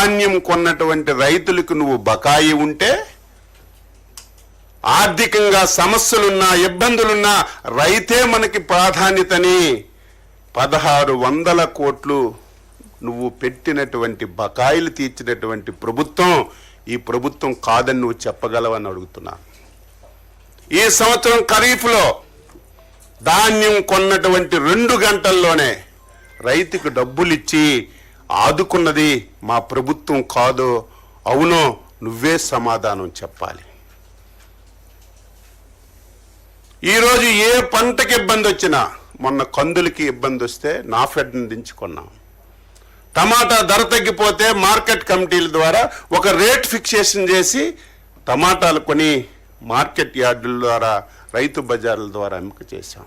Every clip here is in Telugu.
ధాన్యం కొన్నటువంటి రైతులకు నువ్వు బకాయి ఉంటే ఆర్థికంగా సమస్యలున్నా ఇబ్బందులున్నా రైతే మనకి ప్రాధాన్యతని పదహారు వందల కోట్లు నువ్వు పెట్టినటువంటి బకాయిలు తీర్చినటువంటి ప్రభుత్వం ఈ ప్రభుత్వం కాదని నువ్వు చెప్పగలవని అడుగుతున్నా. ఈ సంవత్సరం ఖరీఫ్లో ధాన్యం కొన్నటువంటి రెండు గంటల్లోనే రైతుకు డబ్బులు ఇచ్చి ఆదుకున్నది మా ప్రభుత్వం కాదు అవునో నువ్వే సమాధానం చెప్పాలి. ఈరోజు ఏ పంటకి ఇబ్బంది వచ్చినా మొన్న కందులకి ఇబ్బంది వస్తే నా ఫెడ్ని దించుకున్నాం. టమాటా ధర తగ్గిపోతే మార్కెట్ కమిటీల ద్వారా ఒక రేట్ ఫిక్సేషన్ చేసి టమాటాలు కొని మార్కెట్ యార్డుల ద్వారా రైతు బజార్ల ద్వారా ఎంపిక చేశాం.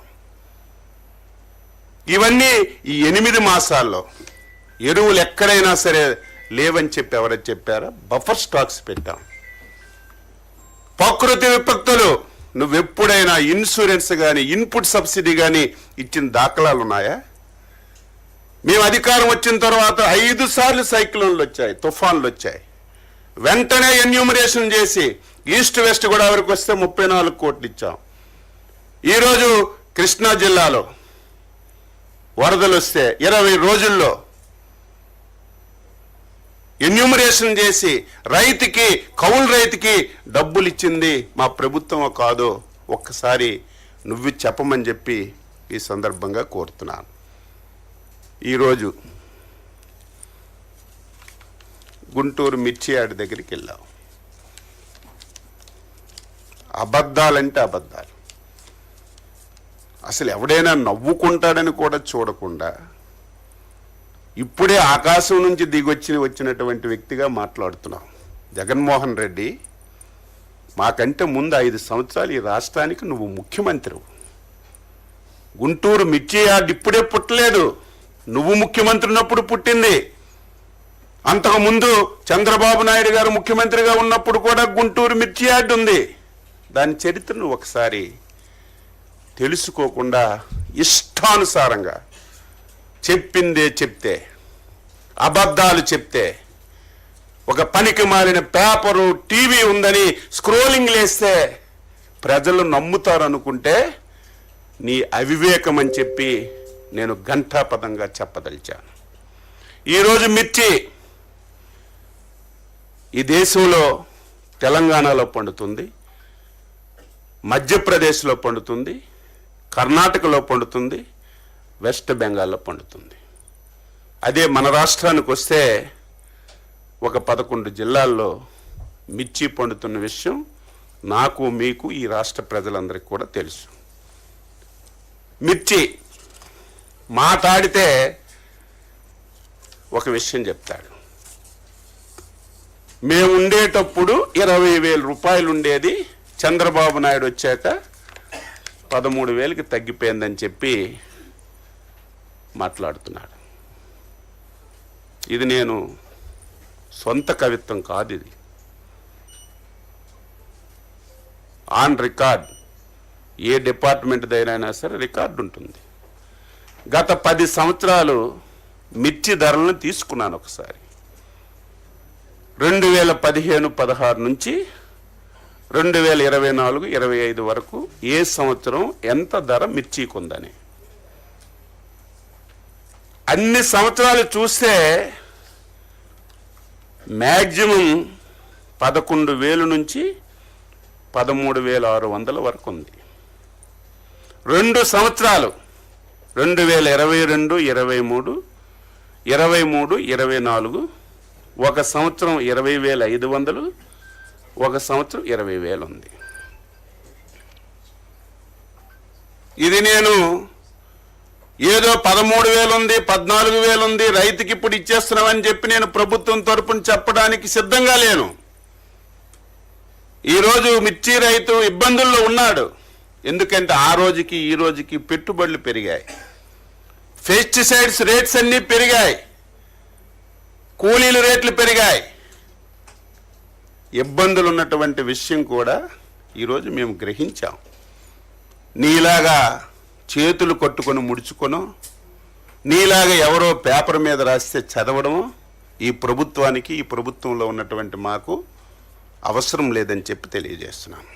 ఇవన్నీ ఈ ఎనిమిది మాసాల్లో ఎరువులు ఎక్కడైనా సరే లేవని చెప్పి ఎవరైనా చెప్పారా? బఫర్ స్టాక్స్ పెట్టాం. ప్రకృతి విపత్తులు. నువ్వెప్పుడైనా ఇన్సూరెన్స్ కానీ ఇన్పుట్ సబ్సిడీ కానీ ఇచ్చిన దాఖలాలు ఉన్నాయా? మేము అధికారం వచ్చిన తర్వాత ఐదు సార్లు సైక్లోన్లు వచ్చాయి తుఫాన్లు వచ్చాయి. వెంటనే ఎన్యూమరేషన్ చేసి ఈస్ట్ వెస్ట్ గోదావరికి వస్తే ముప్పై నాలుగు కోట్లు ఇచ్చాం. ఈరోజు కృష్ణా జిల్లాలో వరదలు వస్తే ఇరవై రోజుల్లో ఎన్యూమరేషన్ చేసి రైతుకి కౌలు రైతుకి డబ్బులు ఇచ్చింది మా ప్రభుత్వం కాదు ఒక్కసారి నువ్వు చెప్పమని చెప్పి ఈ సందర్భంగా కోరుతున్నాను. ఈరోజు గుంటూరు మిర్చి యార్డ్ దగ్గరికి వెళ్ళాం. అబద్ధాలంటే అబద్ధాలు. అసలు ఎవడైనా నవ్వుకుంటాడని కూడా చూడకుండా ఇప్పుడే ఆకాశం నుంచి దిగొచ్చి వచ్చినటువంటి వ్యక్తిగా మాట్లాడుతున్నాం. జగన్మోహన్ రెడ్డి మాకంటే ముందు ఐదు సంవత్సరాలు ఈ రాష్ట్రానికి నువ్వు ముఖ్యమంత్రి. గుంటూరు మిర్చి యార్డ్ ఇప్పుడే పుట్టలేదు. నువ్వు ముఖ్యమంత్రి ఉన్నప్పుడు పుట్టింది. అంతకుముందు చంద్రబాబు నాయుడు గారు ముఖ్యమంత్రిగా ఉన్నప్పుడు కూడా గుంటూరు మిర్చి యార్డ్ ఉంది. దాని చరిత్రను ఒకసారి తెలుసుకోకుండా ఇష్టానుసారంగా చెప్పిందే చెప్తే అబద్ధాలు చెప్తే ఒక పనికి మారిన పేపరు టీవీ ఉందని స్క్రోలింగ్ లేస్తే ప్రజలు నమ్ముతారు అనుకుంటే నీ అవివేకం అని చెప్పి నేను ఘంటాపదంగా చెప్పదలిచాను. ఈరోజు మిర్చి ఈ దేశంలో తెలంగాణలో పండుతుంది మధ్యప్రదేశ్లో పండుతుంది కర్ణాటకలో పండుతుంది వెస్ట్ బెంగాల్లో పండుతుంది. అదే మన రాష్ట్రానికి వస్తే ఒక పదకొండు జిల్లాల్లో మిర్చి పండుతున్న విషయం నాకు మీకు ఈ రాష్ట్ర ప్రజలందరికీ కూడా తెలుసు. మిర్చి మాట్లాడితే ఒక విషయం చెప్తాడు. మేము ఉండేటప్పుడు ఇరవై వేల రూపాయలు ఉండేది. చంద్రబాబు నాయుడు వచ్చాక పదమూడు వేలకి తగ్గిపోయిందని చెప్పి మాట్లాడుతున్నాడు. ఇది నేను సొంత కవిత్వం కాదు ఇది. ఆన్ రికార్డ్ ఏ డిపార్ట్మెంట్ అయినా సరే రికార్డు ఉంటుంది. గత పది సంవత్సరాలు మిర్చి ధరలను తీసుకున్నాను ఒకసారి. రెండు వేల పదిహేను పదహారు నుంచి రెండు వేల ఇరవై నాలుగు ఇరవై ఐదు వరకు ఏ సంవత్సరం ఎంత ధర మిర్చికి ఉందని. అన్ని సంవత్సరాలు చూస్తే మ్యాక్సిమం పదకొండు వేలు నుంచి పదమూడు వేల ఆరు వందల వరకు ఉంది. రెండు సంవత్సరాలు రెండు వేల ఇరవై రెండు ఇరవై మూడు ఇరవై మూడు ఇరవై నాలుగు ఒక సంవత్సరం ఇరవై వేల ఐదు వందలు ఒక సంవత్సరం ఇరవై వేలు ఉంది. ఇది నేను ఏదో పదమూడు వేలు ఉంది పద్నాలుగు వేలు ఉంది రైతుకి ఇప్పుడు ఇచ్చేస్తున్నామని చెప్పి నేను ప్రభుత్వం తరపున చెప్పడానికి సిద్ధంగా లేను. ఈరోజు మిర్చి రైతు ఇబ్బందుల్లో ఉన్నాడు. ఎందుకంటే ఆ రోజుకి ఈ రోజుకి పెట్టుబడులు పెరిగాయి. పెస్టిసైడ్స్ రేట్స్ అన్నీ పెరిగాయి. కూలీల రేట్లు పెరిగాయి. ఇబ్బందులు ఉన్నటువంటి విషయం కూడా ఈరోజు మేము గ్రహించాం. నీలాగా చేతులు కొట్టుకొని ముడుచుకొను నీలాగా ఎవరో పేపర్ మీద రాస్తే చదవడము ఈ ప్రభుత్వానికి ఈ ప్రభుత్వంలో ఉన్నటువంటి మాకు అవసరం లేదని చెప్పి తెలియజేస్తున్నాను